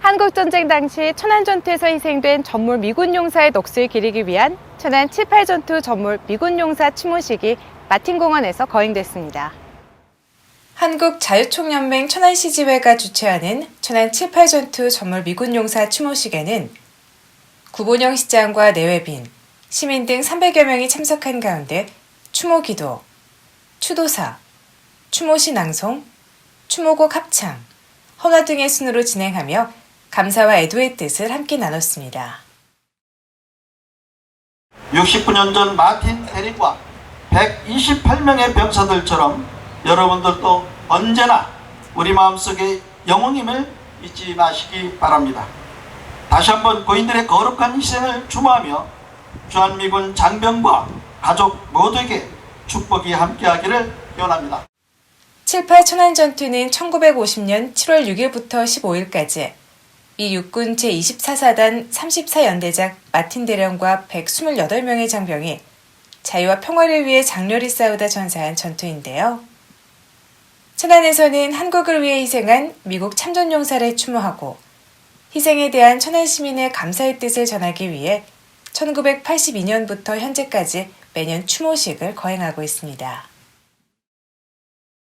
한국전쟁 당시 천안전투에서 희생된 전몰 미군 용사의 넋을 기리기 위한 천안 78전투 전몰 미군 용사 추모식이 마틴공원에서 거행됐습니다. 한국자유총연맹 천안시지회가 주최하는 천안 78전투 전몰 미군 용사 추모식에는 구본영 시장과 내외빈, 시민 등 300여 명이 참석한 가운데 추모기도, 추도사, 추모시 낭송, 추모곡 합창, 헌화 등의 순으로 진행하며 감사와 애도의 뜻을 함께 나눴습니다. 69년 전 마틴 에릭과 128명의 병사들처럼 여러분들도 언제나 우리 마음속에 영웅임을 잊지 마시기 바랍니다. 다시 한번 고인들의 거룩한 희생을 추모하며 주한미군 장병과 가족 모두에게 축복이 함께하기를 기원합니다. 7.8 천안전투는 1950년 7월 6일부터 15일까지 미 육군 제24사단 34연대장 마틴 대령과 128명의 장병이 자유와 평화를 위해 장렬히 싸우다 전사한 전투인데요. 천안에서는 한국을 위해 희생한 미국 참전용사를 추모하고 희생에 대한 천안 시민의 감사의 뜻을 전하기 위해 1982년부터 현재까지 매년 추모식을 거행하고 있습니다.